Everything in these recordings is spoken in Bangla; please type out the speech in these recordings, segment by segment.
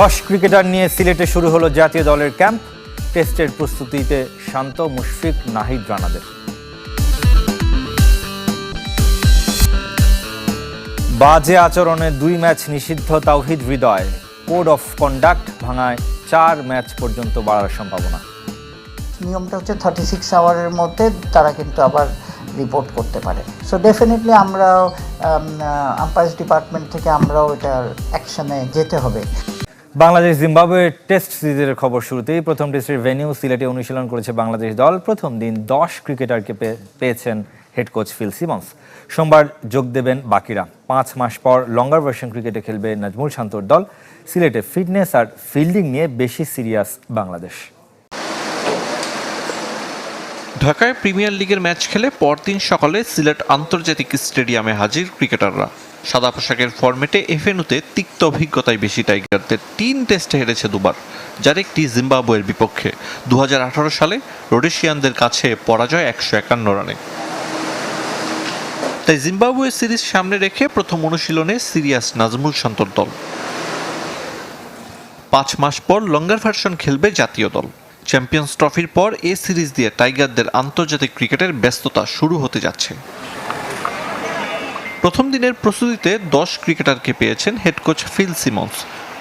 দশ ক্রিকেটার নিয়ে সিলেটে শুরু হলো জাতীয় দলের ক্যাম্প। টেস্টের প্রস্তুতিতে শান্ত মুশফিক নাহিদ রানাদের। বাজে আচরণে দুই ম্যাচ নিষিদ্ধ Towhid Hridoy. Code of conduct ভাঙায় চার ম্যাচ পর্যন্ত বাড়ার সম্ভাবনা। নিয়মটা হচ্ছে থার্টি সিক্স আওয়ারের মধ্যে তারা কিন্তু আবার রিপোর্ট করতে পারে। সো ডেফিনেটলি আমরাও আম্পায়ার্স ডিপার্টমেন্ট থেকে আমরাও এটার অ্যাকশনে যেতে হবে। বাংলাদেশ জিম্বাবুয়ে টেস্ট সিরিজের খবর শুরুতেই প্রথম টেস্টের ভেনিউ সিলেটে অনুশীলন করেছে বাংলাদেশ দল। প্রথম দিন দশ ক্রিকেটারকে পেয়েছেন হেড কোচ ফিল সিমন্স। সোমবার যোগ দেবেন বাকিরা। পাঁচ মাস পর লঙ্গার ভার্সন ক্রিকেটে খেলবে নাজমুল শান্তর দল। সিলেটে ফিটনেস আর ফিল্ডিং নিয়ে বেশি সিরিয়াস বাংলাদেশ। ঢাকায় প্রিমিয়ার লিগের ম্যাচ খেলে পরদিন সকালে সিলেট আন্তর্জাতিক স্টেডিয়ামে হাজির ক্রিকেটাররা। সাদা পোশাকের ফরম্যাটে এফএনুতে তিক্ত অভিজ্ঞতায় বেশি টাইগারদের। তিন টেস্টে হেরেছে দুবার, যার একটি জিম্বাবুয়ের বিপক্ষে। দু হাজার আঠারো সালে রোডেশিয়ানদের কাছে পরাজয় একশো একান্ন রানে। তাই জিম্বাবুয়ে সিরিজ সামনে রেখে প্রথম অনুশীলনে সিরিয়াস নাজমুল শান্তর দল। পাঁচ মাস পর লঙ্গার ভার্সন খেলবে জাতীয় দল। চ্যাম্পিয়ন্স ট্রফির পর এ সিরিজ দিয়ে টাইগারদের আন্তর্জাতিক ক্রিকেটের ব্যস্ততা শুরু হতে যাচ্ছে। প্রথম দিনের প্রস্তুতিতে দশ ক্রিকেটারকে পেয়েছেন হেড কোচ ফিল সিমন্স।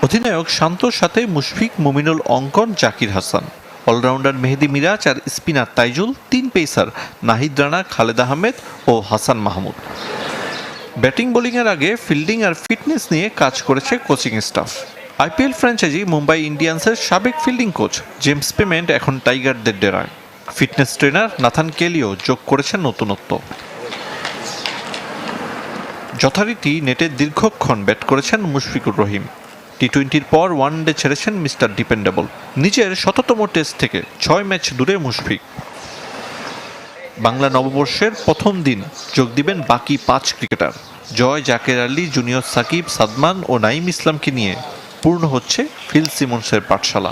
অধিনায়ক শান্তর সাথে মুশফিক মুমিনুল অঙ্কন, জাকির হাসান। অলরাউন্ডার মেহেদি মিরাজ আর স্পিনার তাইজুল, তিন পেসার নাহিদ রানা, খালেদ আহমেদ ও হাসান মাহমুদ। ব্যাটিং, বোলিংয়ের আগে ফিল্ডিং আর ফিটনেস নিয়ে কাজ করেছে coaching staff. IPL franchise Mumbai ইন্ডিয়ান্সের সাবেক ফিল্ডিং কোচ জেমস পেমেন্ট এখন টাইগারদের ডেরায়। ফিটনেস ট্রেনার নাথান কেলিও যোগ করেছেন নতুনত্ব। যথারীতি নেটে দীর্ঘক্ষণ ব্যাট করেছেন মুশফিকুর রহিম। টি টোয়েন্টির পর ওয়ান ডে ছেড়েছেন মিস্টার ডিপেন্ডেবল। নিজের শততম টেস্ট থেকে ছয় ম্যাচ দূরে মুশফিক। বাংলা নববর্ষের প্রথম দিন যোগ দিবেন বাকি পাঁচ ক্রিকেটার। জয় জাকের আলী, জুনিয়র সাকিব, সাদমান ও নাইম ইসলামকে নিয়ে পূর্ণ হচ্ছে ফিল সিমন্সের পাঠশালা।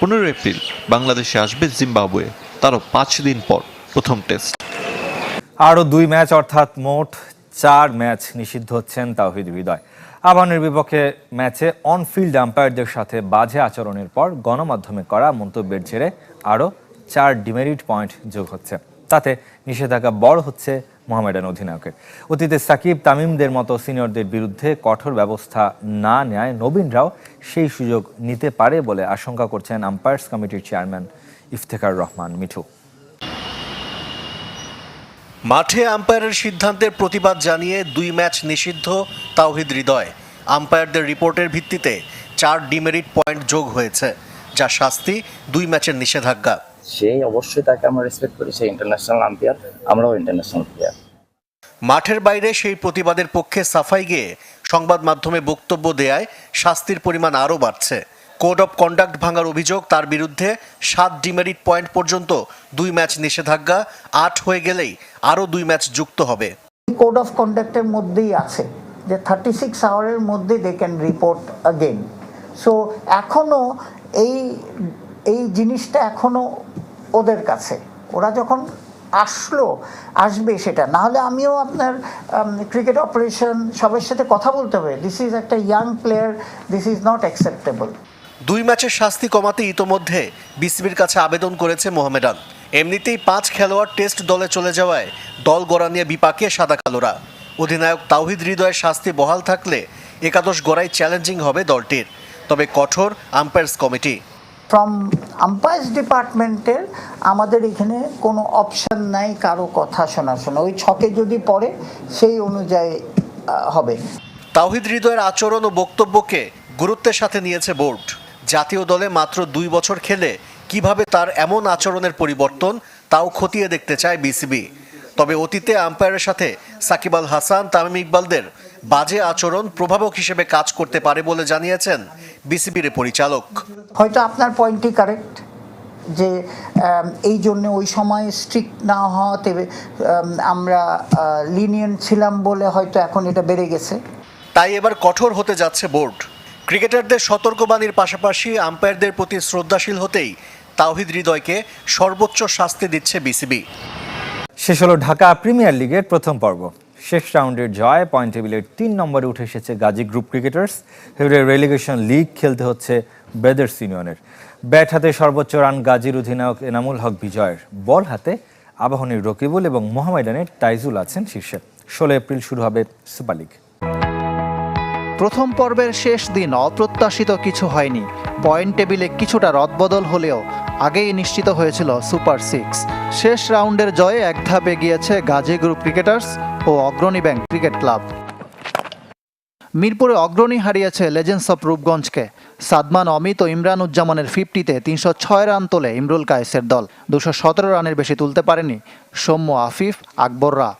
পনেরো এপ্রিল বাংলাদেশে আসবে জিম্বাবুয়ে। তারও পাঁচ দিন পর প্রথম টেস্ট। আরও দুই ম্যাচ, অর্থাৎ মোট চার ম্যাচ নিষিদ্ধ হচ্ছেন তাওহিদ হৃদয়। আবাহনীর বিপক্ষে ম্যাচে অন ফিল্ড আম্পায়ারদের সাথে বাজে আচরণের পর গণমাধ্যমে করা মন্তব্যের জেরে আরও চার ডিমেরিট পয়েন্ট যোগ হচ্ছে। তাতে নিষেধাজ্ঞা বড় হচ্ছে মোহামেডান অধিনায়কের। অতীতে সাকিব তামিমদের মতো সিনিয়রদের বিরুদ্ধে কঠোর ব্যবস্থা না নেয় নবীনরাও সেই সুযোগ নিতে পারে বলে আশঙ্কা করছেন আম্পায়ার্স কমিটির চেয়ারম্যান ইফতেখার রহমান মিঠু। মাঠে আম্পায়ারের সিদ্ধান্তের প্রতিবাদ জানিয়ে দুই ম্যাচ নিষিদ্ধ তাওহিদ হৃদয়। আম্পায়ারদের রিপোর্টের ভিত্তিতে চার ডিমেরিট পয়েন্ট যোগ হয়েছে যা শাস্তি দুই ম্যাচের নিষেধাজ্ঞা। সেই অবশ্যই তাকে আমরা রেসপেক্ট করি সে ইন্টারন্যাশনাল আম্পায়ার আমরাও ইন্টারন্যাশনাল প্লেয়ার মাঠের বাইরে সেই প্রতিবাদের পক্ষে সাফাই গিয়ে সংবাদ মাধ্যমে বক্তব্য দেয়ায় শাস্তির পরিমাণ আরও বাড়ছে। কোড অফ কন্ডাক্ট ভাঙার অভিযোগ, তার বিরুদ্ধে সাত ডিমেরিট পয়েন্ট পর্যন্ত দুই ম্যাচ নিষেধাজ্ঞা, আট হয়ে গেলেই আরও দুই ম্যাচ যুক্ত হবে। কোড অফ কন্ডাক্টের মধ্যেই আছে যে থার্টি সিক্স আওয়ারের মধ্যে they can report again so এখনও এই এই জিনিসটা এখনও ওদের কাছে। ওরা যখন আসলো, আসবে সেটা। নাহলে আমিও আপনার ক্রিকেট অপারেশন সবার সাথে কথা বলতে হবে। দিস ইজ একটা young player this is not acceptable দুই ম্যাচের শাস্তি কমাতে ইতোমধ্যে বিসিবির কাছে আবেদন করেছে মোহামেডান। এমনিতেই পাঁচ খেলোয়াড় টেস্ট দলে চলে যাওয়ায় দল গড়া নিয়ে বিপাকে সাদা কালোরা। অধিনায়ক তাওহিদ হৃদয়ের শাস্তি বহাল থাকলে একাদশ গড়াই চ্যালেঞ্জিং হবে দলটির। তবে কঠোর আম্পায়ার্স কমিটি। ফ্রম আম্পায়ার্স ডিপার্টমেন্টের আমাদের এখানে কোনো অপশন নাই কারও কথা শোনা শোনা ওই ছকে যদি পড়ে সেই অনুযায়ী হবে। তাওহিদ হৃদয়ের আচরণ ও বক্তব্যকে গুরুত্বের সাথে নিয়েছে বোর্ড। জাতীয় দলে মাত্র দুই বছর খেলে কীভাবে তার এমন আচরণের পরিবর্তন তাও খতিয়ে দেখতে চায় বিসিবি। তবে অতীতে আম্পায়ারের সাথে সাকিব আল হাসান তামিম ইকবালদের বাজে আচরণ প্রভাবক হিসেবে কাজ করতে পারে বলে জানিয়েছেন বিসিবির পরিচালক। হয়তো আপনার পয়েন্টই কারেক্ট যে এই জন্য ওই সময় স্ট্রিক্ট না হওয়াতে আমরা লিনিয়েন্ট ছিলাম বলে হয়তো এখন এটা বেড়ে গেছে। তাই এবার কঠোর হতে যাচ্ছে বোর্ড। ক্রিকেটারদের সতর্কবাণীর পাশাপাশি আম্পায়ারদের প্রতি শ্রদ্ধাশীল হতেই তাওহিদ হৃদয়কে সর্বোচ্চ শাস্তি দিচ্ছে বিসিবি। শেষ হলো ঢাকা প্রিমিয়ার লিগের প্রথম পর্ব। শেষ রাউন্ডের জয়, পয়েন্ট টেবিলের তিন নম্বরে উঠে এসেছে গাজী গ্রুপ ক্রিকেটার্স। এবারে রেলিগেশন লিগ খেলতে হচ্ছে ব্রাদার্স ইউনিয়নের ব্যাট হাতে সর্বোচ্চ রান গাজীর অধিনায়ক এনামুল হক বিজয়ের। বল হাতে আবাহনীর রকিবুল এবং মোহামেডানের তাইজুল আছেন শীর্ষে। ষোলো এপ্রিল শুরু হবে সুপার লিগ প্রথম পর্বের শেষ দিন অপ্রত্যাশিত কিছু হয়নি। পয়েন্ট টেবিলে কিছুটা রদবদল হলেও আগেই নিশ্চিত হয়েছিল সুপার সিক্স। শেষ রাউন্ডের জয়ে এক ধাপ এগিয়েছে গাজী গ্রুপ ক্রিকেটার্স ও অগ্রণী ব্যাংক ক্রিকেট ক্লাব। মিরপুরে অগ্রণী হারিয়েছে লেজেন্ডস অফ রূপগঞ্জকে। সাদমান, অমিত ও ইমরান উজ্জামানের ফিফটিতে তিনশো ছয় রান তোলে ইমরুল কায়েসের দল। দুশো সতেরো রানের বেশি তুলতে পারেনি সৌম্য আফিফ আকবররা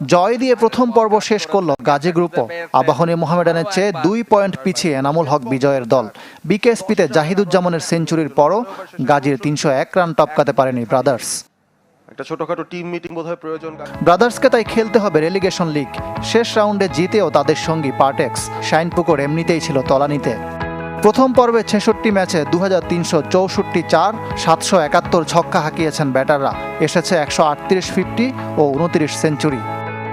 জয় দিয়ে প্রথম পর্ব শেষ করল গাজী গ্রুপও আবাহনী মোহামেডানের চেয়ে দুই পয়েন্ট পিছিয়ে এনামুল হক বিজয়ের দল। বিকেএসপিতে জাহিদুজ্জামানের সেঞ্চুরির পরও গাজীর তিনশো এক রান টপকাতে পারেনি ব্রাদার্স। একটা ছোটখাটো টিম মিটিং বোধহয় প্রয়োজন ব্রাদার্সকে তাই খেলতে হবে রেলিগেশন লিগ শেষ রাউন্ডে জিতেও তাদের সঙ্গী পার্টেক্স। শাইনপুকুর এমনিতেই ছিল তলানিতে। প্রথম পর্বে ছেষট্টি ম্যাচে দু হাজার তিনশো চৌষট্টি চার সাতশো একাত্তর ছক্কা হাঁকিয়েছেন ব্যাটাররা। এসেছে একশো আটত্রিশ ফিফটি ও উনত্রিশ সেঞ্চুরি।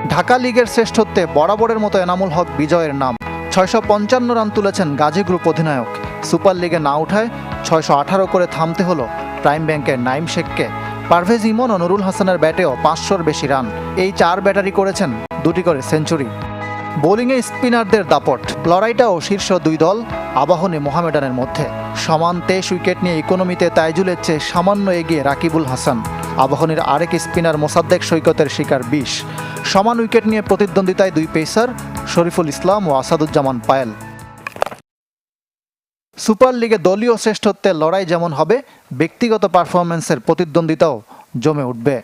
ঢাকা লিগের শ্রেষ্ঠত্বে বরাবরের মতো এনামুল হক বিজয়ের নাম। ছয়শো পঞ্চান্ন রান তুলেছেন গাজী গ্রুপ অধিনায়ক। সুপার লিগে না উঠায় ছয়শো আঠারো করে থামতে হলো প্রাইম ব্যাংকের নাইম শেখকে। পারভেজ ইমন ও নুরুল হাসানের ব্যাটেও পাঁচশোর বেশি রান। এই চার ব্যাটারি করেছেন দুটি করে সেঞ্চুরি। বোলিংয়ে স্পিনারদের দাপট। লড়াইটাও শীর্ষ দুই দল আবাহনী মোহামেডানের মধ্যে। সমান তেইশ উইকেট নিয়ে ইকোনমিতে তাইজুলের চেয়ে সামান্য এগিয়ে রাকিবুল হাসান। আবাহনীর আরেক স্পিনার মোসাদ্দেক সৈকতের শিকার বিশ। সমান উইকেট নিয়ে প্রতিদ্বন্দ্বিতায় দুই পেসার, শরীফুল ইসলাম ও আসাদুজ্জামান পায়েল। সুপার লিগে দলীয় শ্রেষ্ঠত্বের লড়াই যেমন হবে, ব্যক্তিগত পারফরম্যান্সের প্রতিদ্বন্দ্বিতাও জমে উঠবে।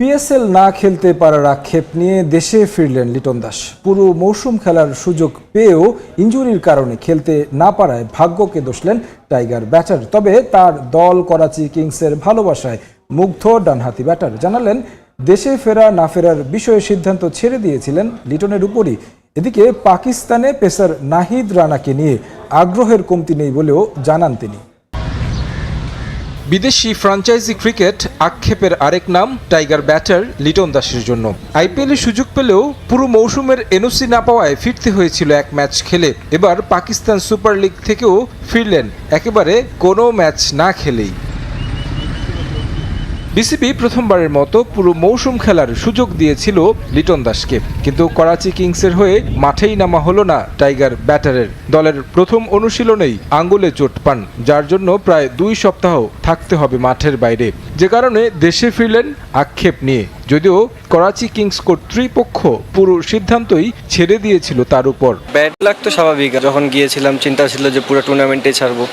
পিএসএল না খেলতে পারার আক্ষেপ নিয়ে দেশে ফিরলেন লিটন দাস। পুরো মৌসুম খেলার সুযোগ পেয়েও ইঞ্জুরির কারণে খেলতে না পারায় ভাগ্যকে দোষলেন টাইগার ব্যাটার। তবে তার দল করাচি কিংসের ভালোবাসায় মুগ্ধ ডানহাতি ব্যাটার, জানালেন দেশে ফেরা না ফেরার বিষয়ে সিদ্ধান্ত ছেড়ে দিয়েছিলেন লিটনের উপরই। এদিকে পাকিস্তানে পেসার নাহিদ রানাকে নিয়ে আগ্রহের কমতি নেই বলেও জানান তিনি। বিদেশি ফ্র্যাঞ্চাইজি ক্রিকেট আক্ষেপের আরেক নাম, টাইগার ব্যাটার লিটন দাসের জন্য। আইপিএলে সুযোগ পেলেও পুরো মৌসুমের এনওসি না পাওয়ায় ফিরতে হয়েছিল এক ম্যাচ খেলে। এবার পাকিস্তান সুপার লিগ থেকেও ফিরলেন, একেবারে কোনো ম্যাচ না খেলেই। বিসিবি প্রথমবারের মতো পুরো মৌসুম খেলার সুযোগ দিয়েছিল লিটন দাসকে। কিন্তু করাচি কিংসের হয়ে মাঠেই নামা হলো না টাইগার ব্যাটারের। দলের প্রথম অনুশীলনেই আঙ্গুলে চোট পান, যার জন্য প্রায় দুই সপ্তাহ থাকতে হবে মাঠের বাইরে। যে কারণে দেশে ফিরলেন আক্ষেপ নিয়ে। যদিও করাচি কিংস কর্তৃপক্ষ পুরো সিদ্ধান্তই ছেড়ে দিয়েছিল তার উপর। ব্যাড লাগ তো স্বাভাবিক। যখন গিয়েছিলাম, চিন্তা ছিল যে পুরো টুর্নামেন্টে ছাড়বো।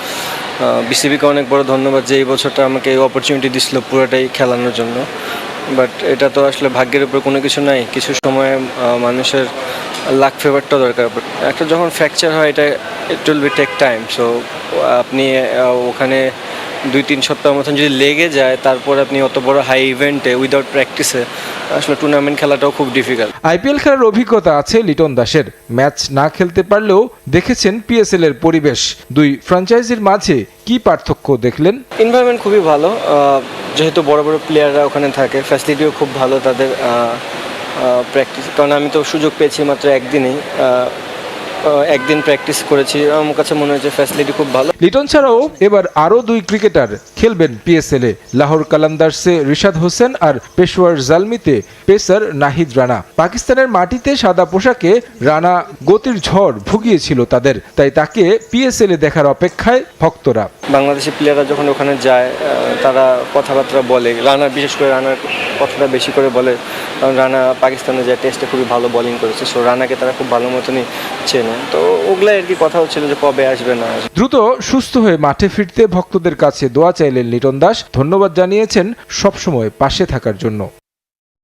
বিসিবিকে অনেক বড় ধন্যবাদ যে এই বছরটা আমাকে এই অপরচুনিটি দিছিল পুরোটাই খেলানোর জন্য। বাট এটা তো আসলে ভাগ্যের উপর কোনো কিছু নাই। কিছু সময় মানুষের লাক ফেভারটা দরকার। একটা যখন ফ্র্যাকচার হয়, এটা it will be take time so আপনি ওখানে দুই তিন সপ্তাহ মতন যদি লেগে যায় তারপর আপনি অত বড় হাই ইভেন্টে উইদাউট প্র্যাকটিসে আসলে টুর্নামেন্ট খেলাটাও খুব ডিফিকাল্ট আইপিএল খেলার অভিজ্ঞতা আছে লিটন দাসের। ম্যাচ না খেলতে পারলেও দেখেছেন পিএসএল এর পরিবেশ। দুই ফ্র্যাঞ্চাইজির মাঝে কি পার্থক্য দেখলেন? এনভায়রনমেন্ট খুবই ভালো। যেহেতু বড় বড় প্লেয়াররা ওখানে থাকে ফ্যাসিলিটিও খুব ভালো তাদের প্র্যাকটিস কারণ আমি তো সুযোগ পেয়েছি মাত্র একদিনেই। একদিন প্র্যাকটিস করেছি। আমার কাছে মনে হয়েছে ফ্যাসিলিটি খুব ভালো। লিটন ছাড়াও এবার আরও দুই ক্রিকেটার খেলবেন পিএসএল লাহোর কালান্দার্সে রিশাদ হোসেন আর পেশোয়ার জালমিতে পেসার নাহিদ রানা। পাকিস্তানের মাটিতে সাদা পোশাকে রানা গতির ঝড় ভুগিয়েছিল তাদের তাই তাকে পিএসএল এ দেখার অপেক্ষায় ভক্তরা। বাংলাদেশি প্লেয়াররা যখন ওখানে যায় তারা কথাবার্তা বলে। রানা বিশেষ করে রানার কথাটা বেশি করে বলে। কারণ রানা পাকিস্তানে যায় টেস্টে খুবই ভালো বোলিং করেছে সো রানাকে তারা খুব ভালো মতনই চেনে। তো ওগুলাই আর কি কথা হচ্ছিল যে কবে আসবে না দ্রুত সুস্থ হয়ে মাঠে ফিরতে ভক্তদের কাছে দোয়া চাইলেন লিটন দাস। ধন্যবাদ জানিয়েছেন সবসময় পাশে থাকার জন্য।